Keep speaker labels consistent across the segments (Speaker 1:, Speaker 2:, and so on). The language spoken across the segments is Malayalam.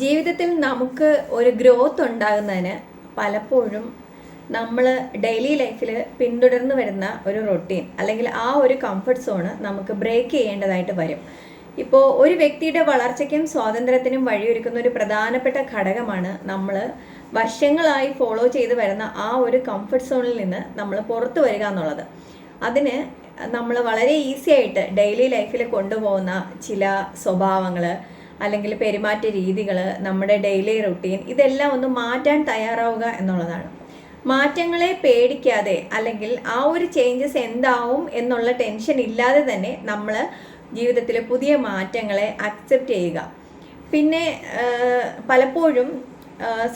Speaker 1: ജീവിതത്തിൽ നമുക്ക് ഒരു ഗ്രോത്ത് ഉണ്ടാകുന്നതിന് പലപ്പോഴും നമ്മൾ ഡെയിലി ലൈഫിൽ പിന്തുടർന്ന് വരുന്ന ഒരു റൊട്ടീൻ അല്ലെങ്കിൽ ആ ഒരു കംഫർട്ട് സോണ് നമുക്ക് ബ്രേക്ക് ചെയ്യേണ്ടതായിട്ട് വരും. ഇപ്പോൾ ഒരു വ്യക്തിയുടെ വളർച്ചയ്ക്കും സ്വാതന്ത്ര്യത്തിനും വഴിയൊരുക്കുന്ന ഒരു പ്രധാനപ്പെട്ട ഘടകമാണ് നമ്മൾ വർഷങ്ങളായി ഫോളോ ചെയ്ത് വരുന്ന ആ ഒരു കംഫർട്ട് സോണിൽ നിന്ന് നമ്മൾ പുറത്തു വരിക എന്നുള്ളത്. അതിന് നമ്മൾ വളരെ ഈസി ആയിട്ട് ഡെയിലി ലൈഫിൽ കൊണ്ടുപോകുന്ന ചില സ്വഭാവങ്ങൾ അല്ലെങ്കിൽ പെരുമാറ്റ രീതികൾ നമ്മുടെ ഡെയിലി റുട്ടീൻ ഇതെല്ലാം ഒന്ന് മാറ്റാൻ തയ്യാറാവുക എന്നുള്ളതാണ്. മാറ്റങ്ങളെ പേടിക്കാതെ അല്ലെങ്കിൽ ആ ഒരു ചേഞ്ചസ് എന്താവും എന്നുള്ള ടെൻഷൻ ഇല്ലാതെ തന്നെ നമ്മൾ ജീവിതത്തിലെ പുതിയ മാറ്റങ്ങളെ അക്സെപ്റ്റ് ചെയ്യുക. പിന്നെ പലപ്പോഴും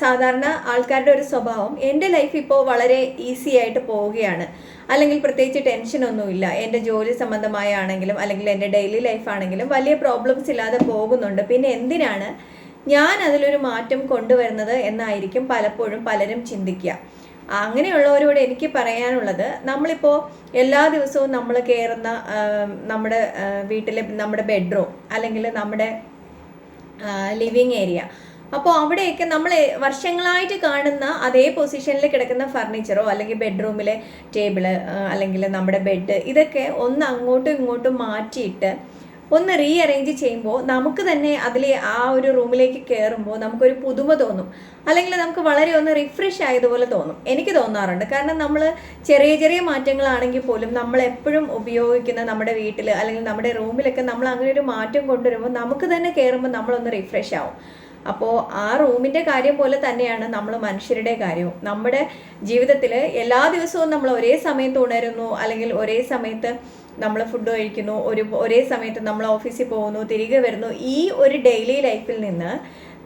Speaker 1: സാധാരണ ആൾക്കാരുടെ ഒരു സ്വഭാവം എന്റെ ലൈഫ് ഇപ്പോൾ വളരെ ഈസി ആയിട്ട് പോവുകയാണ്. അല്ലെങ്കിൽ പ്രത്യേകിച്ച് ടെൻഷനൊന്നുമില്ല എന്റെ ജോലി സംബന്ധമായ ആണെങ്കിലും അല്ലെങ്കിൽ എന്റെ ഡെയിലി ലൈഫ് ആണെങ്കിലും വലിയ പ്രോബ്ലംസ് ഇല്ലാതെ പോകുന്നുണ്ട്. പിന്നെ എന്തിനാണ് ഞാൻ അതിലൊരു മാറ്റം കൊണ്ടുവരുന്നത് എന്നായിരിക്കും പലപ്പോഴും പലരും ചിന്തിക്കുക. അങ്ങനെയുള്ളവരോട് എനിക്ക് പറയാനുള്ളത് നമ്മളിപ്പോൾ എല്ലാ ദിവസവും നമ്മൾ കയറുന്ന നമ്മുടെ വീട്ടിലെ നമ്മുടെ ബെഡ്റൂം അല്ലെങ്കിൽ നമ്മുടെ ലിവിങ് ഏരിയ അപ്പോൾ അവിടെയൊക്കെ നമ്മൾ വർഷങ്ങളായിട്ട് കാണുന്ന അതേ പൊസിഷനിൽ കിടക്കുന്ന ഫർണിച്ചറോ അല്ലെങ്കിൽ ബെഡ്റൂമിലെ ടേബിൾ അല്ലെങ്കിൽ നമ്മുടെ ബെഡ് ഇതൊക്കെ ഒന്ന് അങ്ങോട്ടും ഇങ്ങോട്ടും മാറ്റിയിട്ട് ഒന്ന് റീ അറേഞ്ച് ചെയ്യുമ്പോൾ നമുക്ക് തന്നെ അതിൽ ആ ഒരു റൂമിലേക്ക് കയറുമ്പോൾ നമുക്കൊരു പുതുമ തോന്നും. അല്ലെങ്കിൽ നമുക്ക് വളരെ ഒന്ന് റിഫ്രഷ് ആയതുപോലെ തോന്നും. എനിക്ക് തോന്നാറുണ്ട്. കാരണം നമ്മൾ ചെറിയ ചെറിയ മാറ്റങ്ങളാണെങ്കിൽ പോലും നമ്മൾ എപ്പോഴും ഉപയോഗിക്കുന്ന നമ്മുടെ വീട്ടിൽ അല്ലെങ്കിൽ നമ്മുടെ റൂമിലൊക്കെ നമ്മൾ അങ്ങനെ ഒരു മാറ്റം കൊണ്ടുവരുമ്പോൾ നമുക്ക് തന്നെ കയറുമ്പോൾ നമ്മളൊന്ന് റിഫ്രഷ് ആവും. അപ്പോൾ ആ റൂമിന്റെ കാര്യം പോലെ തന്നെയാണ് നമ്മൾ മനുഷ്യരുടെ കാര്യവും. നമ്മുടെ ജീവിതത്തിൽ എല്ലാ ദിവസവും നമ്മൾ ഒരേ സമയത്ത് ഉണരുന്നു അല്ലെങ്കിൽ ഒരേ സമയത്ത് നമ്മൾ ഫുഡ് കഴിക്കുന്നു ഒരു ഒരേ സമയത്ത് നമ്മൾ ഓഫീസിൽ പോകുന്നു തിരികെ വരുന്നു. ഈ ഒരു ഡെയിലി ലൈഫിൽ നിന്ന്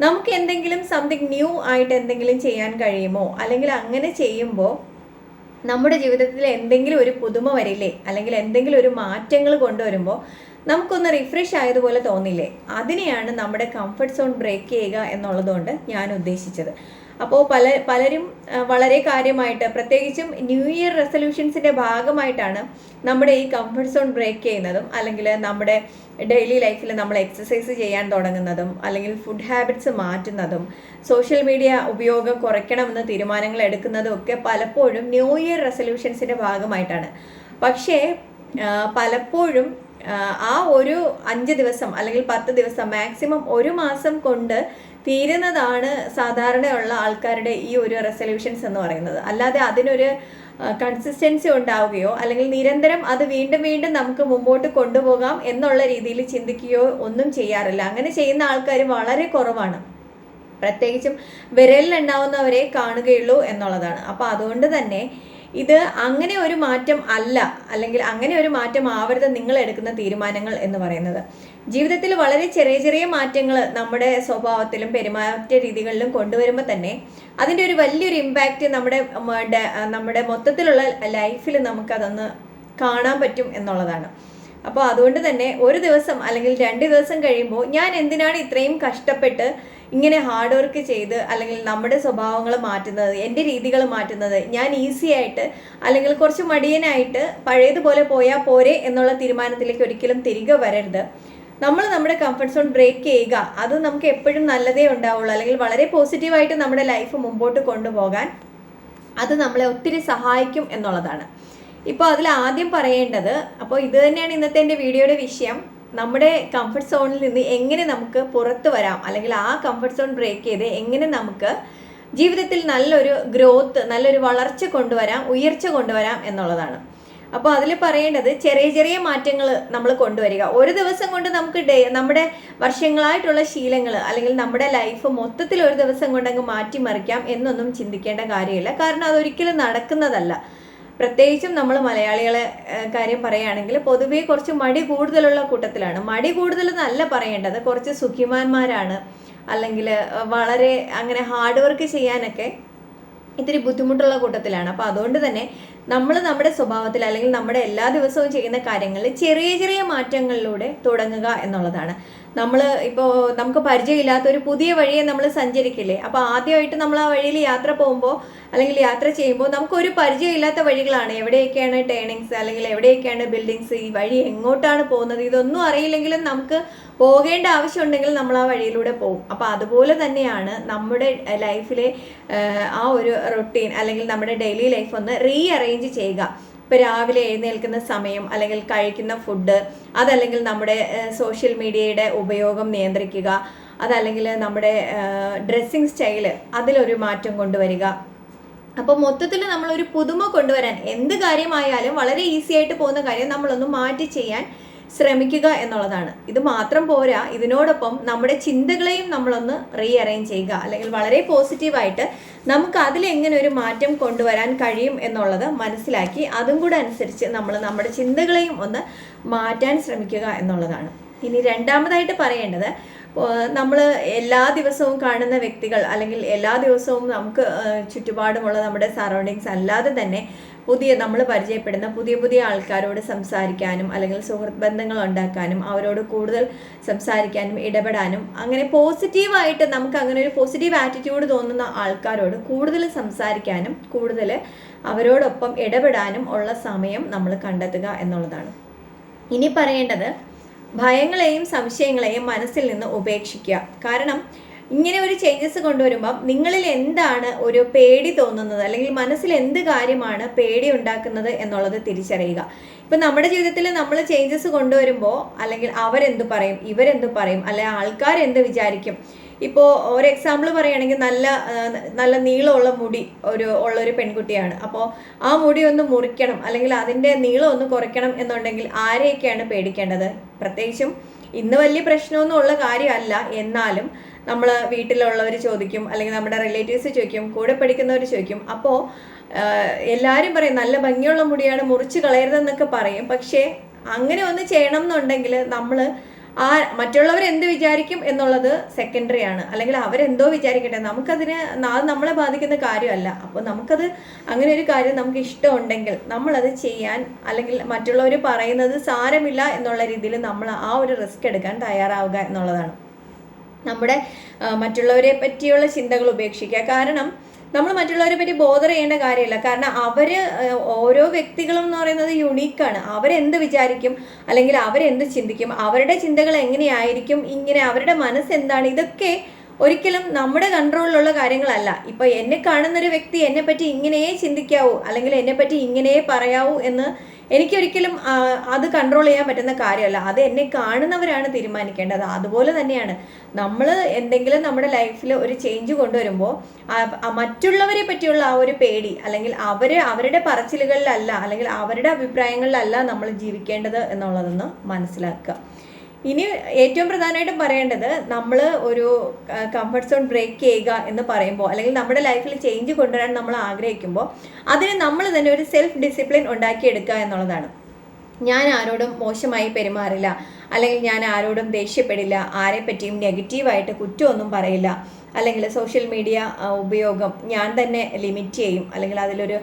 Speaker 1: നമുക്ക് എന്തെങ്കിലും സംതിങ് ന്യൂ ആയിട്ട് എന്തെങ്കിലും ചെയ്യാൻ കഴിയുമോ? അല്ലെങ്കിൽ അങ്ങനെ ചെയ്യുമ്പോൾ നമ്മുടെ ജീവിതത്തിൽ എന്തെങ്കിലും ഒരു പുതുമ വരില്ലേ? അല്ലെങ്കിൽ എന്തെങ്കിലും ഒരു മാറ്റങ്ങൾ കൊണ്ടുവരുമ്പോൾ നമുക്കൊന്ന് റിഫ്രഷ് ആയതുപോലെ തോന്നില്ലേ? അതിനെയാണ് നമ്മുടെ കംഫർട്ട് സോൺ ബ്രേക്ക് ചെയ്യുക എന്നുള്ളതുകൊണ്ട് ഞാൻ ഉദ്ദേശിച്ചത്. അപ്പോൾ പല പലരും വളരെ കാര്യമായിട്ട് പ്രത്യേകിച്ചും ന്യൂ ഇയർ റെസൊല്യൂഷൻസിന്റെ ഭാഗമായിട്ടാണ് നമ്മുടെ ഈ കംഫർട്ട് സോൺ ബ്രേക്ക് ചെയ്യുന്നതും അല്ലെങ്കിൽ നമ്മുടെ ഡെയിലി ലൈഫിൽ നമ്മൾ എക്സസൈസ് ചെയ്യാൻ തുടങ്ങുന്നതും അല്ലെങ്കിൽ ഫുഡ് ഹാബിറ്റ്സ് മാറ്റുന്നതും സോഷ്യൽ മീഡിയ ഉപയോഗം കുറയ്ക്കണമെന്ന് തീരുമാനങ്ങൾ എടുക്കുന്നതും ഒക്കെ പലപ്പോഴും ന്യൂ ഇയർ റെസൊല്യൂഷൻസിന്റെ ഭാഗമായിട്ടാണ്. പക്ഷേ പലപ്പോഴും ആ, ഒരു അഞ്ച് ദിവസം അല്ലെങ്കിൽ പത്ത് ദിവസം മാക്സിമം ഒരു മാസം കൊണ്ട് തീരുന്നതാണ് സാധാരണയുള്ള ആൾക്കാരുടെ ഈ ഒരു റെസൊല്യൂഷൻസ് എന്ന് പറയുന്നത്. അല്ലാതെ അതിനൊരു കൺസിസ്റ്റൻസി ഉണ്ടാവുകയോ അല്ലെങ്കിൽ നിരന്തരം അത് വീണ്ടും വീണ്ടും നമുക്ക് മുമ്പോട്ട് കൊണ്ടുപോകാം എന്നുള്ള രീതിയിൽ ചിന്തിക്കുകയോ ഒന്നും ചെയ്യാറില്ല. അങ്ങനെ ചെയ്യുന്ന ആൾക്കാർ വളരെ കുറവാണ്. പ്രത്യേകിച്ചും വിരലിലുണ്ടാവുന്നവരെ കാണുകയുള്ളൂ എന്നുള്ളതാണ്. അപ്പോൾ അതുകൊണ്ട് തന്നെ ഇത് അങ്ങനെ ഒരു മാറ്റം അല്ല അല്ലെങ്കിൽ അങ്ങനെ ഒരു മാറ്റം ആവരുത് നിങ്ങൾ എടുക്കുന്ന തീരുമാനങ്ങൾ എന്ന് പറയുന്നത്. ജീവിതത്തിൽ വളരെ ചെറിയ ചെറിയ മാറ്റങ്ങൾ നമ്മുടെ സ്വഭാവത്തിലും പെരുമാറ്റ രീതികളിലും കൊണ്ടുവരുമ്പോൾ തന്നെ അതിന്റെ ഒരു വലിയൊരു ഇമ്പാക്റ്റ് നമ്മുടെ നമ്മുടെ മൊത്തത്തിലുള്ള ലൈഫിൽ നമുക്കതൊന്ന് കാണാൻ പറ്റും എന്നുള്ളതാണ്. അപ്പോൾ അതുകൊണ്ട് തന്നെ ഒരു ദിവസം അല്ലെങ്കിൽ രണ്ട് ദിവസം കഴിയുമ്പോൾ ഞാൻ എന്തിനാണ് ഇത്രയും കഷ്ടപ്പെട്ട് ഇങ്ങനെ ഹാർഡ് വർക്ക് ചെയ്ത് അല്ലെങ്കിൽ നമ്മുടെ സ്വഭാവങ്ങൾ മാറ്റുന്നത് എന്റെ രീതികൾ മാറ്റുന്നത് ഞാൻ ഈസി ആയിട്ട് അല്ലെങ്കിൽ കുറച്ച് മടിയനായിട്ട് പഴയതുപോലെ പോയാൽ പോരെ എന്നുള്ള തീരുമാനത്തിലേക്ക് ഒരിക്കലും തിരികെ വരരുത്. നമ്മൾ നമ്മുടെ കംഫർട്ട് സോൺ ബ്രേക്ക് ചെയ്യുക. അത് നമുക്ക് എപ്പോഴും നല്ലതേ ഉണ്ടാവുള്ളൂ. അല്ലെങ്കിൽ വളരെ പോസിറ്റീവായിട്ട് നമ്മുടെ ലൈഫ് മുമ്പോട്ട് കൊണ്ടുപോകാൻ അത് നമ്മളെ ഒത്തിരി സഹായിക്കും എന്നുള്ളതാണ്. ഇപ്പോൾ അതിൽ ആദ്യം പറയേണ്ടത് അപ്പോൾ ഇത് തന്നെയാണ് ഇന്നത്തെ എന്റെ വീഡിയോയുടെ വിഷയം. നമ്മുടെ കംഫർട്ട് സോണിൽ നിന്ന് എങ്ങനെ നമുക്ക് പുറത്ത് വരാം? അല്ലെങ്കിൽ ആ കംഫർട്ട് സോൺ ബ്രേക്ക് ചെയ്ത് എങ്ങനെ നമുക്ക് ജീവിതത്തിൽ നല്ലൊരു ഗ്രോത്ത് നല്ലൊരു വളർച്ച കൊണ്ടുവരാം ഉയർച്ച കൊണ്ടുവരാം എന്നുള്ളതാണ്. അപ്പോൾ അതിൽ പറയേണ്ടത് ചെറിയ ചെറിയ മാറ്റങ്ങൾ നമ്മൾ കൊണ്ടുവരിക. ഒരു ദിവസം കൊണ്ട് നമുക്ക് ഡേ നമ്മുടെ വർഷങ്ങളായിട്ടുള്ള ശീലങ്ങൾ അല്ലെങ്കിൽ നമ്മുടെ ലൈഫ് മൊത്തത്തിൽ ഒരു ദിവസം കൊണ്ട് അങ്ങ് മാറ്റിമറിക്കാം എന്നൊന്നും ചിന്തിക്കേണ്ട കാര്യമില്ല. കാരണം അതൊരിക്കലും നടക്കുന്നതല്ല. പ്രത്യേകിച്ചും നമ്മൾ മലയാളികളെ കാര്യം പറയുകയാണെങ്കിൽ പൊതുവേ കുറച്ച് മടി കൂടുതലുള്ള കൂട്ടത്തിലാണ്. മടി കൂടുതൽ എന്നല്ല പറയേണ്ടത്. കുറച്ച് സുഖിമാന്മാരാണ്. അല്ലെങ്കിൽ വളരെ അങ്ങനെ ഹാർഡ് വർക്ക് ചെയ്യാനൊക്കെ ഇത്തിരി ബുദ്ധിമുട്ടുള്ള കൂട്ടത്തിലാണ്. അപ്പോൾ അതുകൊണ്ട് തന്നെ നമ്മൾ നമ്മുടെ സ്വഭാവത്തിൽ അല്ലെങ്കിൽ നമ്മുടെ എല്ലാ ദിവസവും ചെയ്യുന്ന കാര്യങ്ങളിൽ ചെറിയ ചെറിയ മാറ്റങ്ങളിലൂടെ തുടങ്ങുക എന്നുള്ളതാണ്. നമ്മൾ ഇപ്പോൾ നമുക്ക് പരിചയമില്ലാത്ത ഒരു പുതിയ വഴിയെ നമ്മൾ സഞ്ചരിക്കില്ലേ? അപ്പോൾ ആദ്യമായിട്ട് നമ്മൾ ആ വഴിയിൽ യാത്ര പോകുമ്പോൾ അല്ലെങ്കിൽ യാത്ര ചെയ്യുമ്പോൾ നമുക്കൊരു പരിചയമില്ലാത്ത വഴികളാണ്. എവിടെയൊക്കെയാണ് ടേണിങ്സ് അല്ലെങ്കിൽ എവിടെയൊക്കെയാണ് ബിൽഡിങ്സ് ഈ വഴി എങ്ങോട്ടാണ് പോകുന്നത്? ഇതൊന്നും അറിയില്ലെങ്കിലും നമുക്ക് പോകേണ്ട ആവശ്യമുണ്ടെങ്കിൽ നമ്മൾ ആ വഴിയിലൂടെ പോകും. അപ്പോൾ അതുപോലെ തന്നെയാണ് നമ്മുടെ ലൈഫിലെ ആ ഒരു റൊട്ടീൻ അല്ലെങ്കിൽ നമ്മുടെ ഡെയിലി ലൈഫ് ഒന്ന് റീ അറേഞ്ച് ചെയ്യുക. ഇപ്പോൾ രാവിലെ എഴുന്നേൽക്കുന്ന സമയം അല്ലെങ്കിൽ കഴിക്കുന്ന ഫുഡ് അതല്ലെങ്കിൽ നമ്മുടെ സോഷ്യൽ മീഡിയയുടെ ഉപയോഗം നിയന്ത്രിക്കുക അതല്ലെങ്കിൽ നമ്മുടെ ഡ്രസ്സിങ് സ്റ്റൈൽ അതിലൊരു മാറ്റം കൊണ്ടുവരിക. അപ്പോൾ മൊത്തത്തിൽ നമ്മളൊരു പുതുമ കൊണ്ടുവരാൻ എന്ത് കാര്യമായാലും വളരെ ഈസി ആയിട്ട് പോകുന്ന കാര്യം നമ്മളൊന്ന് മാറ്റി ചെയ്യാൻ ശ്രമിക്കുക എന്നുള്ളതാണ്. ഇത് മാത്രം പോരാ ഇതിനോടൊപ്പം നമ്മുടെ ചിന്തകളെയും നമ്മളൊന്ന് റീ അറേഞ്ച് ചെയ്യുക. അല്ലെങ്കിൽ വളരെ പോസിറ്റീവായിട്ട് നമുക്ക് അതിലെങ്ങനെ ഒരു മാറ്റം കൊണ്ടുവരാൻ കഴിയും എന്നുള്ളത് മനസ്സിലാക്കി അതും കൂടെ അനുസരിച്ച് നമ്മൾ നമ്മുടെ ചിന്തകളെയും ഒന്ന് മാറ്റാൻ ശ്രമിക്കുക എന്നുള്ളതാണ്. ഇനി രണ്ടാമതായിട്ട് പറയേണ്ടത് നമ്മൾ എല്ലാ ദിവസവും കാണുന്ന വ്യക്തികൾ അല്ലെങ്കിൽ എല്ലാ ദിവസവും നമുക്ക് ചുറ്റുപാടുമുള്ള നമ്മുടെ സറൗണ്ടിങ്സ് അല്ലാതെ തന്നെ പുതിയ നമ്മൾ പരിചയപ്പെടുന്ന പുതിയ പുതിയ ആൾക്കാരോട് സംസാരിക്കാനും അല്ലെങ്കിൽ സുഹൃത്ത് ബന്ധങ്ങൾ ഉണ്ടാക്കാനും അവരോട് കൂടുതൽ സംസാരിക്കാനും ഇടപെടാനും അങ്ങനെ പോസിറ്റീവായിട്ട് നമുക്ക് അങ്ങനെ ഒരു പോസിറ്റീവ് ആറ്റിറ്റ്യൂഡ് തോന്നുന്ന ആൾക്കാരോട് കൂടുതൽ സംസാരിക്കാനും കൂടുതൽ അവരോടൊപ്പം ഇടപെടാനും ഉള്ള സമയം നമ്മൾ കണ്ടെത്തുക എന്നുള്ളതാണ്. ഇനി പറയേണ്ടത് ഭയങ്ങളെയും സംശയങ്ങളെയും മനസ്സിൽ നിന്ന് ഉപേക്ഷിക്കുക. കാരണം ഇങ്ങനെ ഒരു ചേഞ്ചസ് കൊണ്ടുവരുമ്പം നിങ്ങളിൽ എന്താണ് ഒരു പേടി തോന്നുന്നത്? അല്ലെങ്കിൽ മനസ്സിൽ എന്ത് കാര്യമാണ് പേടി ഉണ്ടാക്കുന്നത് എന്നുള്ളത് തിരിച്ചറിയുക. ഇപ്പം നമ്മുടെ ജീവിതത്തിൽ നമ്മൾ ചേഞ്ചസ് കൊണ്ടുവരുമ്പോൾ അല്ലെങ്കിൽ അവരെന്ത് പറയും ഇവരെന്ത് പറയും അല്ലെ ആൾക്കാർ എന്ത് വിചാരിക്കും ഇപ്പോൾ ഒരു എക്സാമ്പിൾ പറയുകയാണെങ്കിൽ നല്ല നല്ല നീളമുള്ള മുടി ഒരു ഉള്ള ഒരു പെൺകുട്ടിയാണ്. അപ്പോൾ ആ മുടി ഒന്ന് മുറിക്കണം അല്ലെങ്കിൽ അതിന്റെ നീളം ഒന്ന് കുറയ്ക്കണം എന്നുണ്ടെങ്കിൽ ആരെയൊക്കെയാണ് പേടിക്കേണ്ടത്? പ്രത്യേകിച്ചും ഇന്ന് വലിയ പ്രശ്നമൊന്നും ഉള്ള കാര്യമല്ല. എന്നാലും നമ്മൾ വീട്ടിലുള്ളവർ ചോദിക്കും അല്ലെങ്കിൽ നമ്മുടെ റിലേറ്റീവ്സ് ചോദിക്കും കൂടെ പഠിക്കുന്നവർ ചോദിക്കും. അപ്പോൾ എല്ലാവരും പറയും നല്ല ഭംഗിയുള്ള മുടിയാണ് മുറിച്ച് കളയരുതെന്നൊക്കെ പറയും. പക്ഷേ അങ്ങനെ ഒന്ന് ചെയ്യണം എന്നുണ്ടെങ്കിൽ നമ്മൾ ആ മറ്റുള്ളവർ എന്ത് വിചാരിക്കും എന്നുള്ളത് സെക്കൻഡറി ആണ്. അല്ലെങ്കിൽ അവരെന്തോ വിചാരിക്കട്ടെ. നമുക്കതിന് അത് നമ്മളെ ബാധിക്കുന്ന കാര്യമല്ല. അപ്പോൾ നമുക്കത് അങ്ങനെ ഒരു കാര്യം നമുക്ക് ഇഷ്ടമുണ്ടെങ്കിൽ നമ്മളത് ചെയ്യാൻ അല്ലെങ്കിൽ മറ്റുള്ളവർ പറയുന്നത് സാരമില്ല എന്നുള്ള രീതിയിൽ നമ്മൾ ആ ഒരു റിസ്ക് എടുക്കാൻ തയ്യാറാവുക എന്നുള്ളതാണ്. നമ്മുടെ മറ്റുള്ളവരെ പറ്റിയുള്ള ചിന്തകൾ ഉപേക്ഷിക്കുക. കാരണം നമ്മൾ മറ്റുള്ളവരെ പറ്റി ബോധർ ചെയ്യേണ്ട കാര്യമില്ല. കാരണം അവർ ഓരോ വ്യക്തികളും എന്ന് പറയുന്നത് യുണീക്കാണ് അവരെന്ത് വിചാരിക്കും? അല്ലെങ്കിൽ അവരെന്ത് ചിന്തിക്കും? അവരുടെ ചിന്തകൾ എങ്ങനെയായിരിക്കും? ഇങ്ങനെ അവരുടെ മനസ്സ് എന്താണ്? ഇതൊക്കെ ഒരിക്കലും നമ്മുടെ കൺട്രോളിലുള്ള കാര്യങ്ങളല്ല. ഇപ്പൊ എന്നെ കാണുന്നൊരു വ്യക്തി എന്നെ പറ്റി ഇങ്ങനെയേ ചിന്തിക്കാവൂ. അല്ലെങ്കിൽ എന്നെ പറ്റി ഇങ്ങനെയേ പറയാവൂ എന്ന് എനിക്കൊരിക്കലും അത് കൺട്രോൾ ചെയ്യാൻ പറ്റുന്ന കാര്യമല്ല. അത് എന്നെ കാണുന്നവരാണ് തീരുമാനിക്കേണ്ടത്. അതുപോലെ തന്നെയാണ് നമ്മൾ എന്തെങ്കിലും നമ്മുടെ ലൈഫിൽ ഒരു ചേഞ്ച് കൊണ്ടുവരുമ്പോൾ മറ്റുള്ളവരെ പറ്റിയുള്ള ആ ഒരു പേടി അല്ലെങ്കിൽ അവർ അവരുടെ പറച്ചിലുകളിലല്ല അല്ലെങ്കിൽ അവരുടെ അഭിപ്രായങ്ങളിലല്ല നമ്മൾ ജീവിക്കേണ്ടത് എന്നുള്ളതെന്ന് മനസ്സിലാക്കുക. ഇനി ഏറ്റവും പ്രധാനമായിട്ടും പറയേണ്ടത് നമ്മൾ ഒരു കംഫർട്ട് സോൺ ബ്രേക്ക് ചെയ്യുക എന്ന് പറയുമ്പോൾ അല്ലെങ്കിൽ നമ്മുടെ ലൈഫിൽ ചേഞ്ച് കൊണ്ടുവരാൻ നമ്മൾ ആഗ്രഹിക്കുമ്പോൾ അതിന് നമ്മൾ തന്നെ ഒരു സെൽഫ് ഡിസിപ്ലിൻ ഉണ്ടാക്കിയെടുക്കുക എന്നുള്ളതാണ്. ഞാൻ ആരോടും മോശമായി പെരുമാറില്ല അല്ലെങ്കിൽ ഞാൻ ആരോടും ദേഷ്യപ്പെടില്ല ആരെ പറ്റിയും നെഗറ്റീവായിട്ട് കുറ്റമൊന്നും പറയില്ല അല്ലെങ്കിൽ സോഷ്യൽ മീഡിയ ഉപയോഗം ഞാൻ തന്നെ ലിമിറ്റ് ചെയ്യും അല്ലെങ്കിൽ അതിലൊരു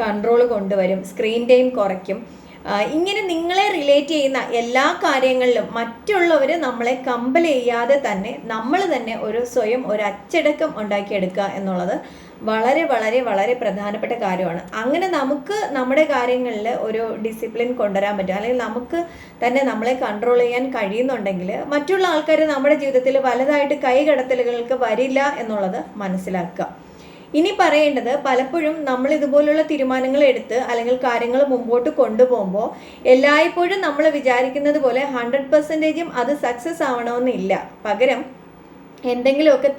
Speaker 1: കൺട്രോൾ കൊണ്ടുവരും സ്ക്രീൻ ടൈം കുറയ്ക്കും ഇങ്ങനെ നിങ്ങളെ റിലേറ്റ് ചെയ്യുന്ന എല്ലാ കാര്യങ്ങളിലും മറ്റുള്ളവർ നമ്മളെ കമ്പൽ ചെയ്യാതെ തന്നെ നമ്മൾ തന്നെ ഒരു സ്വയം ഒരു അച്ചടക്കം ഉണ്ടാക്കിയെടുക്കുക എന്നുള്ളത് വളരെ വളരെ വളരെ പ്രധാനപ്പെട്ട കാര്യമാണ്. അങ്ങനെ നമുക്ക് നമ്മുടെ കാര്യങ്ങളിൽ ഒരു ഡിസിപ്ലിൻ കൊണ്ടുവരാൻ പറ്റും. അല്ലെങ്കിൽ നമുക്ക് തന്നെ നമ്മളെ കൺട്രോൾ ചെയ്യാൻ കഴിയുന്നുണ്ടെങ്കിൽ മറ്റുള്ള ആൾക്കാർ നമ്മുടെ ജീവിതത്തിൽ വലുതായിട്ട് കൈകടത്തലുകൾക്ക് വരില്ല എന്നുള്ളത് മനസ്സിലാക്കുക. ഇനി പറയേണ്ടത് പലപ്പോഴും നമ്മൾ ഇതുപോലുള്ള തീരുമാനങ്ങൾ എടുത്ത് അല്ലെങ്കിൽ കാര്യങ്ങൾ മുമ്പോട്ട് കൊണ്ടുപോകുമ്പോൾ എല്ലായ്പ്പോഴും നമ്മൾ വിചാരിക്കുന്നത് പോലെ ഹൺഡ്രഡ് പെർസെന്റേജും അത് സക്സസ് ആവണമെന്നില്ല പകരം എന്തെങ്കിലുമൊക്കെ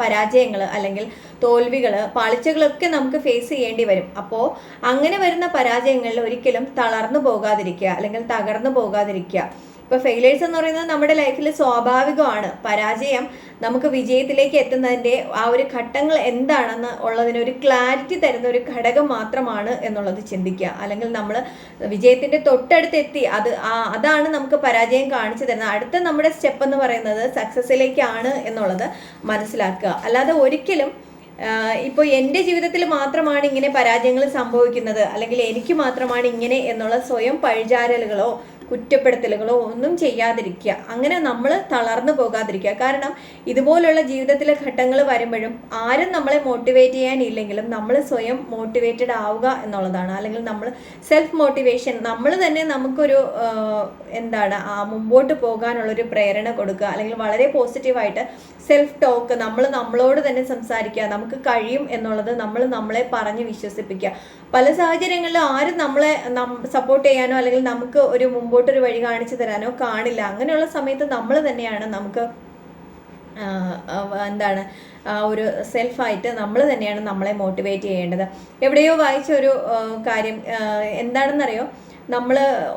Speaker 1: പരാജയങ്ങൾ അല്ലെങ്കിൽ തോൽവികൾ പാളിച്ചകളൊക്കെ നമുക്ക് ഫേസ് ചെയ്യേണ്ടി വരും. അപ്പോൾ അങ്ങനെ വരുന്ന പരാജയങ്ങളിൽ ഒരിക്കലും തളർന്നു പോകാതിരിക്കുക അല്ലെങ്കിൽ തകർന്നു പോകാതിരിക്കുക. ഇപ്പോൾ ഫെയിലേഴ്സ് എന്ന് പറയുന്നത് നമ്മുടെ ലൈഫിൽ സ്വാഭാവികമാണ്. പരാജയം നമുക്ക് വിജയത്തിലേക്ക് എത്തുന്നതിന്റെ ആ ഒരു ഘട്ടങ്ങൾ എന്താണെന്ന് ഉള്ളതിന് ഒരു ക്ലാരിറ്റി തരുന്ന ഒരു ഘടകം മാത്രമാണ് എന്നുള്ളത് ചിന്തിക്കുക. അല്ലെങ്കിൽ നമ്മൾ വിജയത്തിന്റെ തൊട്ടടുത്ത് എത്തി അത് അതാണ് നമുക്ക് പരാജയം കാണിച്ചു തരുന്നത്. അടുത്ത നമ്മുടെ സ്റ്റെപ്പ് എന്ന് പറയുന്നത് സക്സസ്സിലേക്കാണ് എന്നുള്ളത് മനസ്സിലാക്കുക. അല്ലാതെ ഒരിക്കലും ഇപ്പോൾ എന്റെ ജീവിതത്തിൽ മാത്രമാണ് ഇങ്ങനെ പരാജയങ്ങൾ സംഭവിക്കുന്നത്. അല്ലെങ്കിൽ എനിക്ക് മാത്രമാണ് ഇങ്ങനെ എന്നുള്ള സ്വയം പഴിചാരലുകളോ കുറ്റപ്പെടുത്തലുകളോ ഒന്നും ചെയ്യാതിരിക്കുക. അങ്ങനെ നമ്മൾ തളർന്നു പോകാതിരിക്കുക. കാരണം ഇതുപോലുള്ള ജീവിതത്തിലെ ഘട്ടങ്ങൾ വരുമ്പോഴും ആരും നമ്മളെ മോട്ടിവേറ്റ് ചെയ്യാനില്ലെങ്കിലും നമ്മൾ സ്വയം മോട്ടിവേറ്റഡ് ആവുക എന്നുള്ളതാണ്. അല്ലെങ്കിൽ നമ്മൾ സെൽഫ് മോട്ടിവേഷൻ നമ്മൾ തന്നെ നമുക്കൊരു എന്താണ് ആ മുമ്പോട്ട് പോകാനുള്ളൊരു പ്രേരണ കൊടുക്കുക. അല്ലെങ്കിൽ വളരെ പോസിറ്റീവായിട്ട് സെൽഫ് ടോക്ക് നമ്മൾ നമ്മളോട് തന്നെ സംസാരിക്കുക. നമുക്ക് കഴിയും എന്നുള്ളത് നമ്മൾ നമ്മളെ പറഞ്ഞ് വിശ്വസിപ്പിക്കുക. പല സാഹചര്യങ്ങളിലും ആരും നമ്മളെ സപ്പോർട്ട് ചെയ്യാനോ അല്ലെങ്കിൽ നമുക്ക് ഒരു മുമ്പോട്ടൊരു വഴി കാണിച്ചു തരാനോ കാണില്ല. അങ്ങനെയുള്ള സമയത്ത് നമ്മൾ തന്നെയാണ് നമുക്ക് എന്താണ് ഒരു സെൽഫായിട്ട് നമ്മൾ തന്നെയാണ് നമ്മളെ മോട്ടിവേറ്റ് ചെയ്യേണ്ടത്. എവിടെയോ വായിച്ച ഒരു കാര്യം എന്താണെന്നറിയോ? നമ്മൾ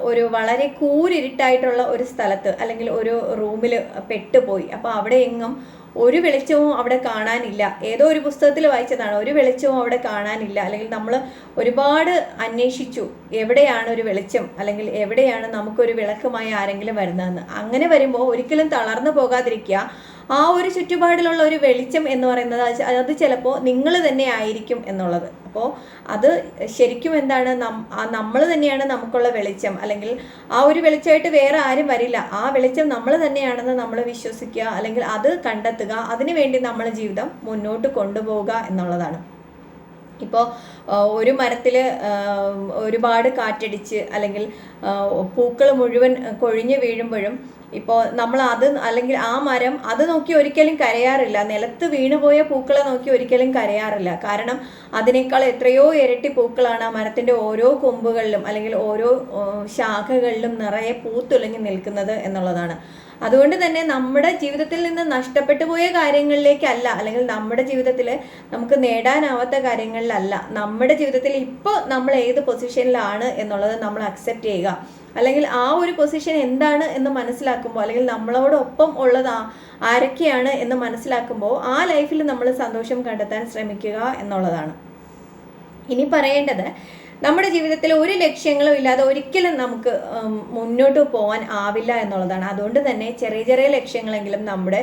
Speaker 1: ഒരു വളരെ കൂരിരുട്ടായിട്ടുള്ള ഒരു സ്ഥലത്ത് അല്ലെങ്കിൽ ഒരു റൂമിൽ പെട്ടുപോയി. അപ്പോൾ അവിടെ എങ്ങും ഒരു വെളിച്ചവും അവിടെ കാണാനില്ല. ഏതോ ഒരു പുസ്തകത്തിൽ വായിച്ചതാണ്. ഒരു വെളിച്ചവും അവിടെ കാണാനില്ല. അല്ലെങ്കിൽ നമ്മൾ ഒരുപാട് അന്വേഷിച്ചു. എവിടെയാണ് ഒരു വെളിച്ചം? അല്ലെങ്കിൽ എവിടെയാണ് നമുക്കൊരു വിളക്കുമായി ആരെങ്കിലും വരുന്നതെന്ന്. അങ്ങനെ വരുമ്പോൾ ഒരിക്കലും തളർന്നു പോകാതിരിക്കുക. ആ ഒരു ചുറ്റുപാടിലുള്ള ഒരു വെളിച്ചം എന്ന് പറയുന്നത് അത് ചിലപ്പോൾ നിങ്ങൾ തന്നെ ആയിരിക്കും എന്നുള്ളത്. അപ്പോൾ അത് ശരിക്കും എന്താണ് നമ്മൾ തന്നെയാണ് നമുക്കുള്ള വെളിച്ചം. അല്ലെങ്കിൽ ആ ഒരു വെളിച്ചമായിട്ട് വേറെ ആരും വരില്ല. ആ വെളിച്ചം നമ്മൾ തന്നെയാണെന്ന് നമ്മൾ വിശ്വസിക്കുക അല്ലെങ്കിൽ അത് കണ്ടെത്തുക അതിനുവേണ്ടി നമ്മൾ ജീവിതം മുന്നോട്ട് കൊണ്ടുപോവുക എന്നുള്ളതാണ്. ഇപ്പോൾ ഒരു മരത്തിൽ ഒരുപാട് കാറ്റടിച്ച് അല്ലെങ്കിൽ പൂക്കൾ മുഴുവൻ കൊഴിഞ്ഞു വീഴുമ്പോഴും ഇപ്പോൾ നമ്മൾ അത് അല്ലെങ്കിൽ ആ മരം അത് നോക്കി ഒരിക്കലും കരയാറില്ല. നിലത്ത് വീണുപോയ പൂക്കളെ നോക്കി ഒരിക്കലും കരയാറില്ല. കാരണം അതിനേക്കാൾ എത്രയോ ഇരട്ടി പൂക്കളാണ് ആ മരത്തിന്റെ ഓരോ കൊമ്പുകളിലും അല്ലെങ്കിൽ ഓരോ ശാഖകളിലും നിറയെ പൂത്തുലങ്ങി നിൽക്കുന്നത് എന്നുള്ളതാണ്. അതുകൊണ്ട് തന്നെ നമ്മുടെ ജീവിതത്തിൽ നിന്ന് നഷ്ടപ്പെട്ടു പോയ കാര്യങ്ങളിലേക്കല്ല അല്ലെങ്കിൽ നമ്മുടെ ജീവിതത്തിൽ നമുക്ക് നേടാനാവാത്ത കാര്യങ്ങളിലല്ല നമ്മുടെ ജീവിതത്തിൽ ഇപ്പോൾ നമ്മൾ ഏത് പൊസിഷനിലാണ് എന്നുള്ളത് നമ്മൾ അക്സെപ്റ്റ് ചെയ്യുക. അല്ലെങ്കിൽ ആ ഒരു പൊസിഷൻ എന്താണ് എന്ന് മനസ്സിലാക്കുമ്പോൾ അല്ലെങ്കിൽ നമ്മളോടൊപ്പം ഉള്ളത് ആരൊക്കെയാണ് എന്ന് മനസ്സിലാക്കുമ്പോൾ ആ ലൈഫിൽ നമ്മൾ സന്തോഷം കണ്ടെത്താൻ ശ്രമിക്കുക എന്നുള്ളതാണ്. ഇനി പറയേണ്ടത് നമ്മുടെ ജീവിതത്തിൽ ഒരു ലക്ഷ്യങ്ങളും ഇല്ലാതെ ഒരിക്കലും നമുക്ക് മുന്നോട്ട് പോകാൻ ആവില്ല എന്നുള്ളതാണ്. അതുകൊണ്ട് തന്നെ ചെറിയ ചെറിയ ലക്ഷ്യങ്ങളെങ്കിലും നമ്മുടെ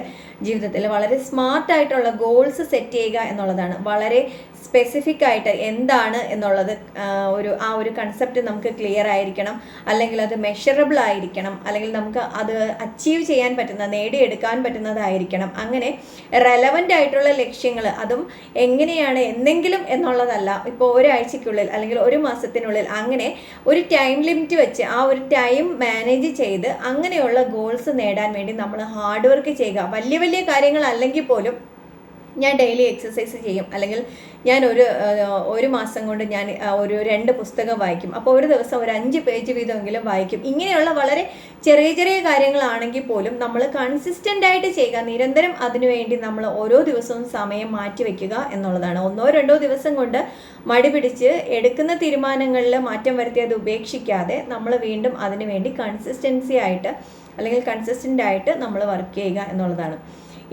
Speaker 1: ജീവിതത്തിൽ വളരെ സ്മാർട്ടായിട്ടുള്ള ഗോൾസ് സെറ്റ് ചെയ്യുക എന്നുള്ളതാണ്. വളരെ സ്പെസിഫിക് ആയിട്ട് എന്താണ് എന്നുള്ളത് ഒരു ആ ഒരു കൺസെപ്റ്റ് നമുക്ക് ക്ലിയർ ആയിരിക്കണം. അല്ലെങ്കിൽ അത് മെഷറബിൾ ആയിരിക്കണം. അല്ലെങ്കിൽ നമുക്ക് അത് അച്ചീവ് ചെയ്യാൻ പറ്റുന്ന നേടിയെടുക്കാൻ പറ്റുന്നതായിരിക്കണം. അങ്ങനെ റെലവന്റ് ആയിട്ടുള്ള ലക്ഷ്യങ്ങൾ അതും എങ്ങനെയാണ് എന്തെങ്കിലും എന്നുള്ളതല്ല. ഇപ്പോൾ ഒരാഴ്ചയ്ക്കുള്ളിൽ അല്ലെങ്കിൽ ഒരു മാസത്തിനുള്ളിൽ അങ്ങനെ ഒരു ടൈം ലിമിറ്റ് വെച്ച് ആ ഒരു ടൈം മാനേജ് ചെയ്ത് അങ്ങനെയുള്ള ഗോൾസ് നേടാൻ വേണ്ടി നമ്മൾ ഹാർഡ് വർക്ക് ചെയ്യുക. വലിയ വലിയ കാര്യങ്ങൾ അല്ലെങ്കിൽ പോലും ഞാൻ ഡെയിലി എക്സസൈസ് ചെയ്യും. അല്ലെങ്കിൽ ഞാൻ ഒരു ഒരു മാസം കൊണ്ട് ഞാൻ ഒരു രണ്ട് പുസ്തകം വായിക്കും. അപ്പോൾ ഒരു ദിവസം ഒരു അഞ്ച് പേജ് വീതമെങ്കിലും വായിക്കും. ഇങ്ങനെയുള്ള വളരെ ചെറിയ ചെറിയ കാര്യങ്ങളാണെങ്കിൽ പോലും നമ്മൾ കൺസിസ്റ്റന്റ് ആയിട്ട് ചെയ്യുക. നിരന്തരം അതിനുവേണ്ടി നമ്മൾ ഓരോ ദിവസവും സമയം മാറ്റി വയ്ക്കുക എന്നുള്ളതാണ്. ഒന്നോ രണ്ടോ ദിവസം കൊണ്ട് മടി പിടിച്ച് എടുക്കുന്ന തീരുമാനങ്ങളിൽ മാറ്റം വരുത്തി അത് ഉപേക്ഷിക്കാതെ നമ്മൾ വീണ്ടും അതിനുവേണ്ടി കൺസിസ്റ്റൻസി ആയിട്ട് അല്ലെങ്കിൽ കൺസിസ്റ്റന്റ് ആയിട്ട് നമ്മൾ വർക്ക് ചെയ്യുക എന്നുള്ളതാണ്.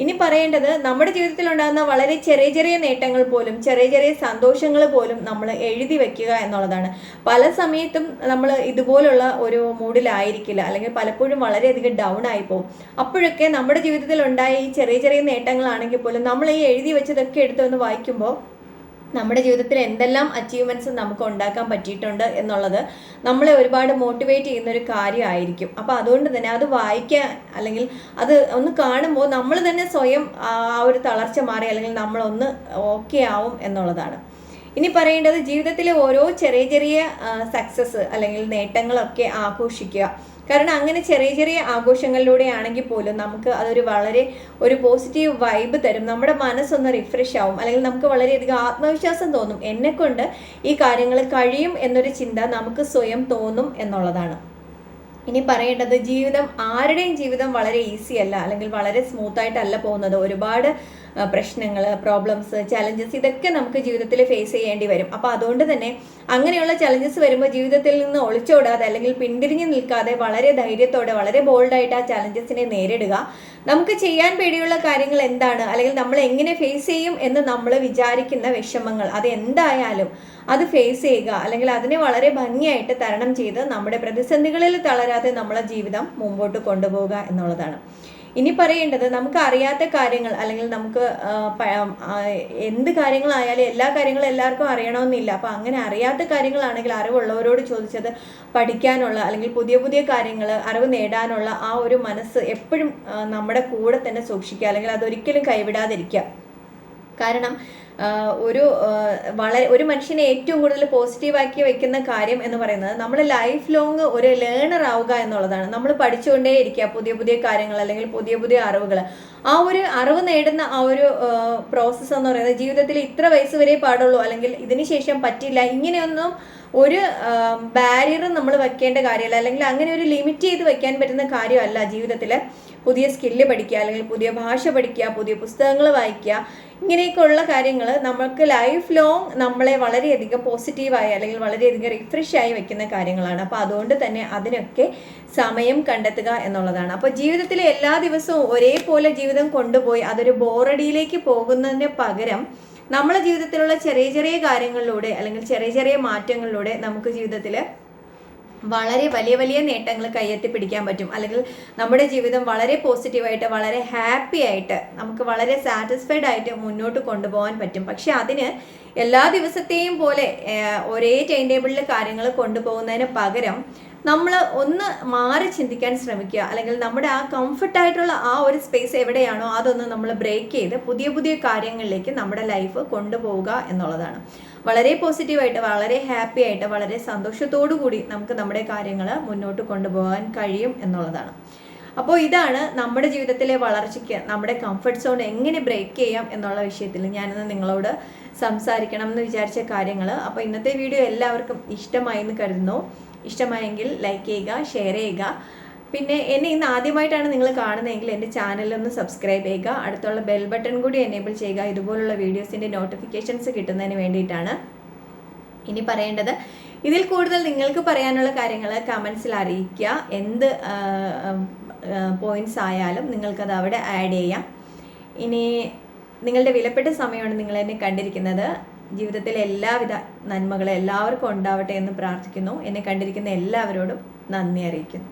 Speaker 1: ഇനി പറയേണ്ടത് നമ്മുടെ ജീവിതത്തിൽ ഉണ്ടാകുന്ന വളരെ ചെറിയ ചെറിയ നേട്ടങ്ങൾ പോലും ചെറിയ ചെറിയ സന്തോഷങ്ങൾ പോലും നമ്മൾ എഴുതി വെക്കുക എന്നുള്ളതാണ്. പല സമയത്തും നമ്മൾ ഇതുപോലുള്ള ഒരു മൂഡിലായിരിക്കില്ല. അല്ലെങ്കിൽ പലപ്പോഴും വളരെയധികം ഡൗൺ ആയി പോകും അപ്പോഴൊക്കെ നമ്മുടെ ജീവിതത്തിൽ ഉണ്ടായ ഈ ചെറിയ ചെറിയ നേട്ടങ്ങളാണെങ്കിൽ പോലും നമ്മൾ ഈ എഴുതി വെച്ചതൊക്കെ എടുത്തൊന്ന് വായിക്കുമ്പോൾ നമ്മുടെ ജീവിതത്തിൽ എന്തെല്ലാം അച്ചീവ്മെന്റ്സ് നമുക്ക് ഉണ്ടാക്കാൻ പറ്റിയിട്ടുണ്ട് എന്നുള്ളത് നമ്മളെ ഒരുപാട് മോട്ടിവേറ്റ് ചെയ്യുന്ന ഒരു കാര്യമായിരിക്കും. അപ്പോൾ അതുകൊണ്ട് തന്നെ അത് വായിക്കാൻ അല്ലെങ്കിൽ അത് ഒന്ന് കാണുമ്പോൾ നമ്മൾ തന്നെ സ്വയം ആ ഒരു തളർച്ച മാറി അല്ലെങ്കിൽ നമ്മളൊന്ന് ഓക്കെ ആവും എന്നുള്ളതാണ്. ഇനി പറയേണ്ടത് ജീവിതത്തിലെ ഓരോ ചെറിയ ചെറിയ സക്സസ് അല്ലെങ്കിൽ നേട്ടങ്ങളൊക്കെ ആഘോഷിക്കുക. കാരണം അങ്ങനെ ചെറിയ ചെറിയ ആഘോഷങ്ങളിലൂടെ ആണെങ്കിൽ പോലും നമുക്ക് അതൊരു വളരെ ഒരു പോസിറ്റീവ് വൈബ് തരും. നമ്മുടെ മനസ്സൊന്ന് റിഫ്രഷ് ആവും. അല്ലെങ്കിൽ നമുക്ക് വളരെയധികം ആത്മവിശ്വാസം തോന്നും. എന്നെക്കൊണ്ട് ഈ കാര്യങ്ങൾ കഴിയും എന്നൊരു ചിന്ത നമുക്ക് സ്വയം തോന്നും എന്നുള്ളതാണ്. ഇനി പറയേണ്ടത് ജീവിതം ആരുടെയും ജീവിതം വളരെ ഈസി അല്ല. അല്ലെങ്കിൽ വളരെ സ്മൂത്തായിട്ടല്ല പോകുന്നത്. ഒരുപാട് പ്രശ്നങ്ങൾ പ്രോബ്ലംസ് ചലഞ്ചസ് ഇതൊക്കെ നമുക്ക് ജീവിതത്തിൽ ഫേസ് ചെയ്യേണ്ടി വരും. അപ്പോൾ അതുകൊണ്ട് തന്നെ അങ്ങനെയുള്ള ചലഞ്ചസ് വരുമ്പോൾ ജീവിതത്തിൽ നിന്ന് ഒളിച്ചോടാതെ അല്ലെങ്കിൽ പിന്തിരിഞ്ഞു നിൽക്കാതെ വളരെ ധൈര്യത്തോടെ വളരെ ബോൾഡായിട്ട് ആ ചലഞ്ചസിനെ നേരിടുക. നമുക്ക് ചെയ്യാൻ പേടിയുള്ള കാര്യങ്ങൾ എന്താണ്? അല്ലെങ്കിൽ നമ്മൾ എങ്ങനെ ഫേസ് ചെയ്യും എന്ന് നമ്മൾ വിചാരിക്കുന്ന വിഷമങ്ങൾ അത് എന്തായാലും അത് ഫേസ് ചെയ്യുക. അല്ലെങ്കിൽ അതിനെ വളരെ ഭംഗിയായിട്ട് തരണം ചെയ്ത് നമ്മുടെ പ്രതിസന്ധികളിൽ തളരാതെ നമ്മളെ ജീവിതം മുമ്പോട്ട് കൊണ്ടുപോകുക എന്നുള്ളതാണ്. ഇനി പറയേണ്ടത് നമുക്ക് അറിയാത്ത കാര്യങ്ങൾ അല്ലെങ്കിൽ നമുക്ക് എന്ത് കാര്യങ്ങളായാലും എല്ലാ കാര്യങ്ങളും എല്ലാവർക്കും അറിയണമെന്നില്ല. അപ്പോൾ അങ്ങനെ അറിയാത്ത കാര്യങ്ങളാണെങ്കിൽ അറിവുള്ളവരോട് ചോദിച്ചത് പഠിക്കാനുള്ള അല്ലെങ്കിൽ പുതിയ പുതിയ കാര്യങ്ങൾ അറിവ് നേടാനുള്ള ആ ഒരു മനസ്സ് എപ്പോഴും നമ്മുടെ കൂടെ തന്നെ സൂക്ഷിക്കുക അല്ലെങ്കിൽ അതൊരിക്കലും കൈവിടാതിരിക്കുക. കാരണം ഒരു വളരെ ഒരു മനുഷ്യനെ ഏറ്റവും കൂടുതൽ പോസിറ്റീവാക്കി വെക്കുന്ന കാര്യം എന്ന് പറയുന്നത് നമ്മൾ ലൈഫ് ലോങ് ഒരു ലേണർ ആവുക എന്നുള്ളതാണ്. നമ്മൾ പഠിച്ചുകൊണ്ടേ ഇരിക്കുക പുതിയ പുതിയ കാര്യങ്ങൾ അല്ലെങ്കിൽ പുതിയ പുതിയ അറിവുകൾ. ആ ഒരു അറിവ് നേടുന്ന ആ ഒരു പ്രോസസ്സ് എന്ന് പറയുന്നത് ജീവിതത്തിൽ ഇത്ര വയസ്സ് വരെ പാടുള്ളൂ അല്ലെങ്കിൽ ഇതിന് ശേഷം പറ്റില്ല. ഇങ്ങനെയൊന്നും ഒരു ബാരിയർ നമ്മൾ വെക്കേണ്ട കാര്യമല്ല. അല്ലെങ്കിൽ അങ്ങനെ ഒരു ലിമിറ്റ് ചെയ്ത് വെക്കാൻ പറ്റുന്ന കാര്യമല്ല ജീവിതത്തിൽ പുതിയ സ്കില്ല് പഠിക്കുക അല്ലെങ്കിൽ പുതിയ ഭാഷ പഠിക്കുക പുതിയ പുസ്തകങ്ങൾ വായിക്കുക ഇങ്ങനെയൊക്കെയുള്ള കാര്യങ്ങൾ നമുക്ക് ലൈഫ് ലോങ് നമ്മളെ വളരെയധികം പോസിറ്റീവായി അല്ലെങ്കിൽ വളരെയധികം റിഫ്രഷ് ആയി വെക്കുന്ന കാര്യങ്ങളാണ്. അപ്പോൾ അതുകൊണ്ട് തന്നെ അതിനൊക്കെ സമയം കണ്ടെത്തുക എന്നുള്ളതാണ്. അപ്പോൾ ജീവിതത്തിലെ എല്ലാ ദിവസവും ഒരേപോലെ ജീവിതം കൊണ്ടുപോയി അതൊരു ബോറടിയിലേക്ക് പോകുന്നതിന് പകരം നമ്മളെ ജീവിതത്തിലുള്ള ചെറിയ ചെറിയ കാര്യങ്ങളിലൂടെ അല്ലെങ്കിൽ ചെറിയ ചെറിയ മാറ്റങ്ങളിലൂടെ നമുക്ക് ജീവിതത്തിൽ വളരെ വലിയ വലിയ നേട്ടങ്ങൾ കയ്യെത്തി പിടിക്കാൻ പറ്റും. അല്ലെങ്കിൽ നമ്മുടെ ജീവിതം വളരെ പോസിറ്റീവായിട്ട് വളരെ ഹാപ്പി ആയിട്ട് നമുക്ക് വളരെ സാറ്റിസ്ഫൈഡ് ആയിട്ട് മുന്നോട്ട് കൊണ്ടുപോകാൻ പറ്റും. പക്ഷെ അതിന് എല്ലാ ദിവസത്തെയും പോലെ ഒരേ ടൈം ടേബിളിൽ കാര്യങ്ങൾ കൊണ്ടുപോകുന്നതിന് പകരം നമ്മൾ ഒന്ന് മാറി ചിന്തിക്കാൻ ശ്രമിക്കുക. അല്ലെങ്കിൽ നമ്മുടെ ആ കംഫർട്ടായിട്ടുള്ള ആ ഒരു സ്പേസ് എവിടെയാണോ അതൊന്ന് നമ്മൾ ബ്രേക്ക് ചെയ്ത് പുതിയ പുതിയ കാര്യങ്ങളിലേക്ക് നമ്മുടെ ലൈഫ് കൊണ്ടുപോവുക എന്നുള്ളതാണ്. വളരെ പോസിറ്റീവായിട്ട് വളരെ ഹാപ്പി ആയിട്ട് വളരെ സന്തോഷത്തോടു കൂടി നമുക്ക് നമ്മുടെ കാര്യങ്ങൾ മുന്നോട്ട് കൊണ്ടുപോകാൻ കഴിയും എന്നുള്ളതാണ്. അപ്പോൾ ഇതാണ് നമ്മുടെ ജീവിതത്തിലെ വളർച്ചയ്ക്ക് നമ്മുടെ കംഫർട്ട് സോൺ എങ്ങനെ ബ്രേക്ക് ചെയ്യാം എന്നുള്ള വിഷയത്തിൽ ഞാനിന്ന് നിങ്ങളോട് സംസാരിക്കണം എന്ന് വിചാരിച്ച കാര്യങ്ങൾ അപ്പോൾ ഇന്നത്തെ വീഡിയോ എല്ലാവർക്കും ഇഷ്ടമായി എന്ന് കരുതുന്നു. ഇഷ്ടമായെങ്കിൽ ലൈക്ക് ചെയ്യുക ഷെയർ ചെയ്യുക. പിന്നെ എന്നെ ഇന്ന് ആദ്യമായിട്ടാണ് നിങ്ങൾ കാണുന്നതെങ്കിൽ എന്റെ ചാനലൊന്ന് സബ്സ്ക്രൈബ് ചെയ്യുക. അടുത്തുള്ള ബെൽ ബട്ടൺ കൂടി എനേബിൾ ചെയ്യുക. ഇതുപോലുള്ള വീഡിയോസിന്റെ നോട്ടിഫിക്കേഷൻസ് കിട്ടുന്നതിന് വേണ്ടിയിട്ടാണ്. ഇനി പറയേണ്ടത് ഇതിൽ കൂടുതൽ നിങ്ങൾക്ക് പറയാനുള്ള കാര്യങ്ങൾ കമൻസിൽ അറിയിക്കുക. എന്ത് പോയിന്റ്സ് ആയാലും നിങ്ങൾക്കത് അവിടെ ആഡ് ചെയ്യാം. ഇനി നിങ്ങളുടെ വിലപ്പെട്ട സമയമാണ് നിങ്ങൾ എന്നെ കണ്ടിരിക്കുന്നത്. ജീവിതത്തിലെ എല്ലാവിധ നന്മകളും എല്ലാവർക്കും ഉണ്ടാവട്ടെ എന്ന് പ്രാർത്ഥിക്കുന്നു. എന്നെ കണ്ടിരിക്കുന്ന എല്ലാവരോടും നന്ദി അറിയിക്കുന്നു.